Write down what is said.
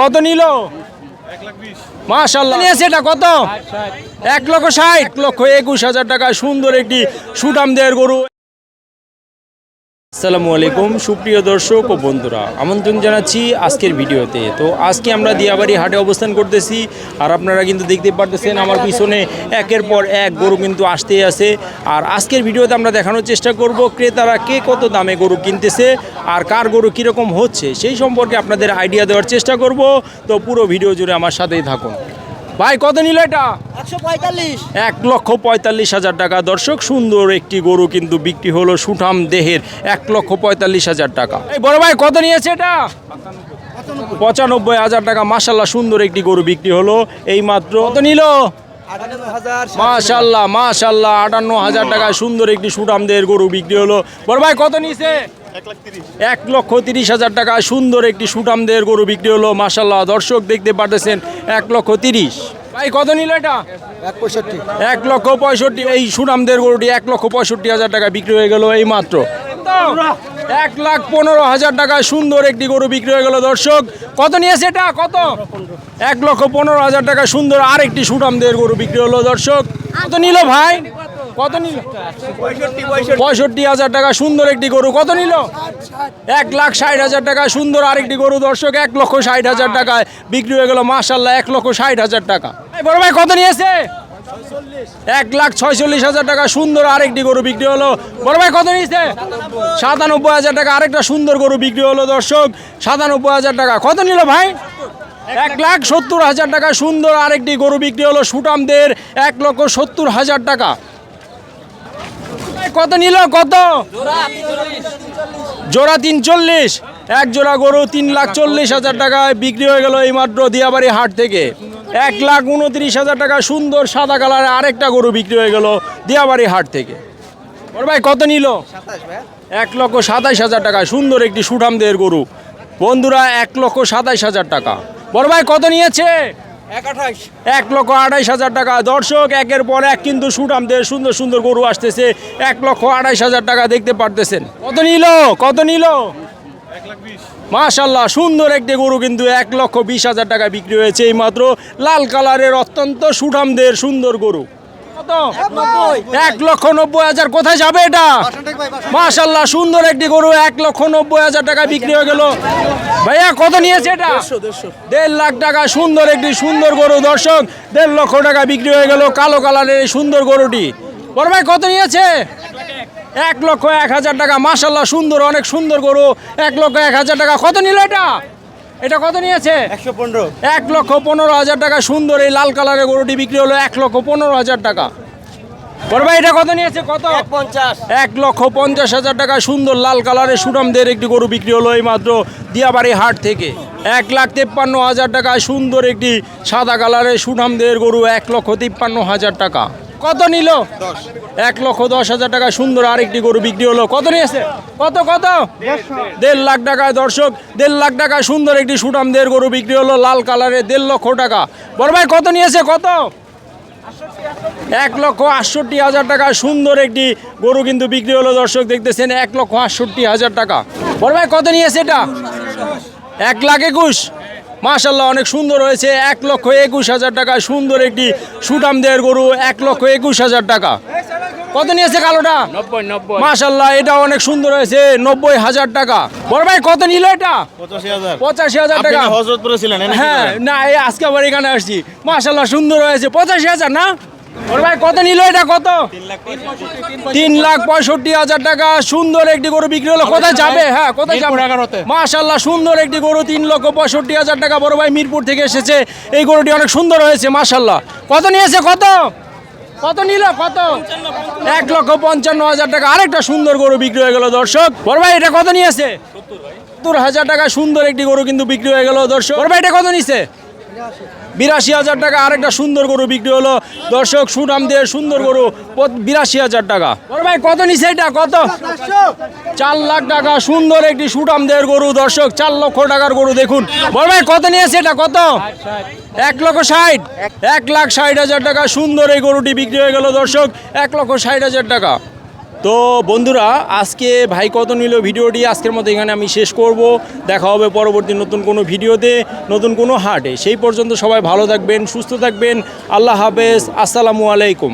কত নিল? মাশাল্লাহ নিয়েছে এটা কত? এক লক্ষ ষাট লক্ষ একুশ হাজার টাকা সুন্দর একটি সুটাম দেয়ের গরু। আসসালামু আলাইকুম, সুপ্রিয় দর্শক ও বন্ধুরা, আমন্ত্রণ জানাচ্ছি আজকের ভিডিওতে। তো আজকে আমরা দিয়াবাড়ি হাটে অবস্থান করতেছি, আর আপনারা কিন্তু দেখতে পারতেছেন আমার পিছনে একের পর এক গরু কিন্তু আসতেই আছে। আর আজকের ভিডিওতে আমরা দেখানোর চেষ্টা করব, ক্রেতারা কে কত দামে গরু কিনতেছে, আর কার গরু কীরকম হচ্ছে, সেই সম্পর্কে আপনাদের আইডিয়া দেওয়ার চেষ্টা করব। তো পুরো ভিডিও জুড়ে আমার সাথেই থাকুন। ভাই কত নিল এটা? একশো পঁয়তাল্লিশ। এক লক্ষ পঁয়তাল্লিশ হাজার টাকা। দর্শক সুন্দর একটি গরু কিন্তু বিক্রি হলো সুঠাম দেহের। এক লক্ষ পঁয়তাল্লিশ হাজার টাকা। এই বড় ভাই কত নিয়েছে এটা? পঁচানব্বই। হাজার টাকা। মাসাল্লাহ সুন্দর একটি গরু বিক্রি হলো। এই মাত্র কত নিল? মাশাল্লাহ মাশাল্লাহ আটান্ন হাজার টাকায় সুন্দর একটি সুঠাম দেহের গরু বিক্রি হলো। বড় ভাই কত নিছে এক লক্ষ তিরিশ হাজার টাকা সুন্দর একটি সুঠাম দেহের গরু বিক্রি হলো মাশাল্লাহ দর্শক দেখতে পারতেছেন এক লক্ষ তিরিশ। ভাই কত নিল এটা? এক পঁয়ষট্টি। এক লক্ষ পঁয়ষট্টি। এই সুনামদের গরুটি এক লক্ষ পঁয়ষট্টি হাজার টাকা বিক্রি হয়ে গেল এই মাত্র। এক লাখ পনেরো হাজার টাকা সুন্দর একটি গরু বিক্রি হয়ে গেল দর্শক। কত নিয়েছে এটা? কত? এক লক্ষ পনেরো হাজার টাকা সুন্দর আরেকটি সুনামদের গরু বিক্রি হলো দর্শক। কত নিল ভাই? কত নিল? পঁয়ষট্টি হাজার টাকা সুন্দর একটি গরু কত নিল? এক লাখ ষাট হাজার টাকা সুন্দর আরেকটি গরু দর্শক এক লক্ষ ষাট হাজার টাকায় বিক্রি হয়ে গেল মাসাল্লাহ এক লক্ষ ষাট হাজার টাকা। বড় ভাই কত নিয়েছে? এক লাখ ছয়চল্লিশ হাজার টাকা সুন্দর আরেকটি গরু বিক্রি হলো। বড় ভাই কত নিয়েছে? সাতানব্বই। হাজার টাকা আরেকটা সুন্দর গরু বিক্রি হলো দর্শক সাতানব্বই হাজার টাকা। কত নিল ভাই? এক লাখ সত্তর হাজার টাকা সুন্দর আরেকটি গরু বিক্রি হলো সুটামদের এক লক্ষ সত্তর হাজার টাকা। কত নিল? কত? জোড়া তিন চল্লিশ এক জোড়া গরু তিন লাখ চল্লিশ হাজার টাকায় বিক্রি হয়ে গেল এই মাত্র দিয়াবাড়ি হাট থেকে। এক লাখ উনত্রিশ হাজার টাকা সুন্দর সাদা কালারে আরেকটা গরু বিক্রি হয়ে গেল দিয়াবাড়ি হাট থেকে। বড় ভাই, কত নিল? এক লক্ষ সাতাইশ হাজার টাকা, সুন্দর একটি সুঠামদের গরু। বন্ধুরা, এক লক্ষ সাতাইশ হাজার টাকা। বড় ভাই, কত নিয়েছে? এক লক্ষ আড়াইশ হাজার টাকা। দর্শক, একের পর এক কিন্তু সুটামদের সুন্দর সুন্দর গরু আসতেছে। এক লক্ষ আড়াইশ হাজার টাকা দেখতে পারতেছেন। কত নিল? কত নিল? মাশাল্লাহ সুন্দর একটি গরু কিন্তু এক লক্ষ বিশ হাজার টাকা বিক্রি হয়েছে এই মাত্র লাল কালারের অত্যন্ত সুঠামদের সুন্দর গরু। এক লক্ষ নব্বই হাজার কোথায় যাবে এটা? মাশাল্লাহ সুন্দর একটি গরু এক লক্ষ নব্বই হাজার টাকা বিক্রি হয়ে গেল। ভাইয়া কত নিয়েছে এটা? দেড় লাখ টাকা সুন্দর একটি সুন্দর গরু দর্শক দেড় লক্ষ টাকা বিক্রি হয়ে গেল কালো কালারের এই সুন্দর গরুটি। বড় ভাই কত নিয়েছে? এক লক্ষ এক হাজার টাকা মাশাল্লাহ সুন্দর অনেক সুন্দর গরু। এক লক্ষ এক হাজার টাকা কত নিল এটা? এটা কত নিয়েছে? একশো পনেরো। এক লক্ষ পনেরো হাজার টাকা। সুন্দর এই লাল কালারের গরুটি বিক্রি হলো এক লক্ষ পনেরো হাজার টাকা। বড় ভাই এটা কত নিয়েছে? কত? পঞ্চাশ। এক লক্ষ পঞ্চাশ হাজার টাকা। সুন্দর লাল কালারের সুনামদের একটি গরু বিক্রি হলো এই মাত্র দিয়াবাড়ি হাট থেকে। এক লাখ তেপ্পান্ন হাজার টাকায় সুন্দর একটি সাদা কালারের সুনামদের গরু এক লক্ষ তিপ্পান্ন হাজার টাকা। কত নিল? এক লক্ষ দশ হাজার টাকা। সুন্দর আরেকটি গরু বিক্রি হলো। কত নিয়েছে? কত কত? দেড় লাখ টাকায় দর্শক, দেড় লাখ টাকায় সুন্দর একটি সুটামদের গরু বিক্রি হলো লাল কালারের দেড় লক্ষ টাকা। বড় ভাই, কত নিয়েছে? কত? এক লক্ষ আটষট্টি হাজার টাকা সুন্দর একটি গরু কিন্তু বিক্রি হলো দর্শক, দেখতেছেন এক লক্ষ আটষট্টি হাজার টাকা। বড় ভাই, কত নিয়েছে এটা? এক লাখ একুশ। মাশাল্লাহ অনেক সুন্দর হয়েছে। এক লক্ষ একুশ হাজার টাকা সুন্দর একটি সুটাম দেয়ের গরু, এক লক্ষ একুশ হাজার টাকা। কত নিয়েছে কালোটা? নব্বই নব্বই। মাশাল্লাহ এটা অনেক সুন্দর হয়েছে নব্বই হাজার টাকা। বড় ভাই কত নিল এটা? পঁচাশি হাজার। পঁচাশি হাজার টাকা। হজরতপুরে ছিলেন হ্যাঁ না এই আজকে আবার এখানে আসছি। মাশাল্লাহ সুন্দর হয়েছে পঁচাশি হাজার না? ওর ভাই কত নিল এটা কত? তিন লাখ পঁয়ষট্টি হাজার টাকা সুন্দর একটি গরু বিক্রি হলো। কোথায় যাবে? হ্যাঁ কোথায় যাবে? মাশাল্লাহ সুন্দর একটি গরু তিন লক্ষ পঁয়ষট্টি হাজার টাকা। বড় ভাই মিরপুর থেকে এসেছে। এই গরুটি অনেক সুন্দর হয়েছে মাশাল্লাহ কত নিয়েছে কত? কত নিল? কত? এক লক্ষ পঞ্চান্ন হাজার টাকা। আরেকটা সুন্দর গরু বিক্রি হয়ে গেল, দর্শক। বড় ভাই, এটা কত নিয়েছে সত্তর হাজার টাকা সুন্দর একটি গরু কিন্তু বিক্রি হয়ে গেল, দর্শক। বড় ভাই, এটা কত নিছে? বিরাশি হাজার টাকা। আরেকটা সুন্দর গরু বিক্রি হলো। দর্শক, সুনাম দিয়ে সুন্দর গরু বিরাশি হাজার টাকা। ভাই, কত নিছে এটা? কত? চার লাখ টাকা। সুন্দর একটি সুটাম দেয়ের গরু। দর্শক, চার লক্ষ টাকার গরু দেখুন। বড় ভাই, কত নিয়েছে এটা? কত? এক লক্ষ ষাট। এক লাখ ষাট হাজার টাকা। সুন্দর এই গরুটি বিক্রি হয়ে গেল দর্শক। এক লক্ষ ষাট হাজার টাকা। তো বন্ধুরা, আজকে ভাই কত নিল ভিডিওটি? আজকের মতো এখানে আমি শেষ করব। দেখা হবে পরবর্তী নতুন কোনো ভিডিওতে, নতুন কোনো হাটে। সেই পর্যন্ত সবাই ভালো থাকবেন, সুস্থ থাকবেন। আল্লাহ হাফেজ। আসসালামু আলাইকুম।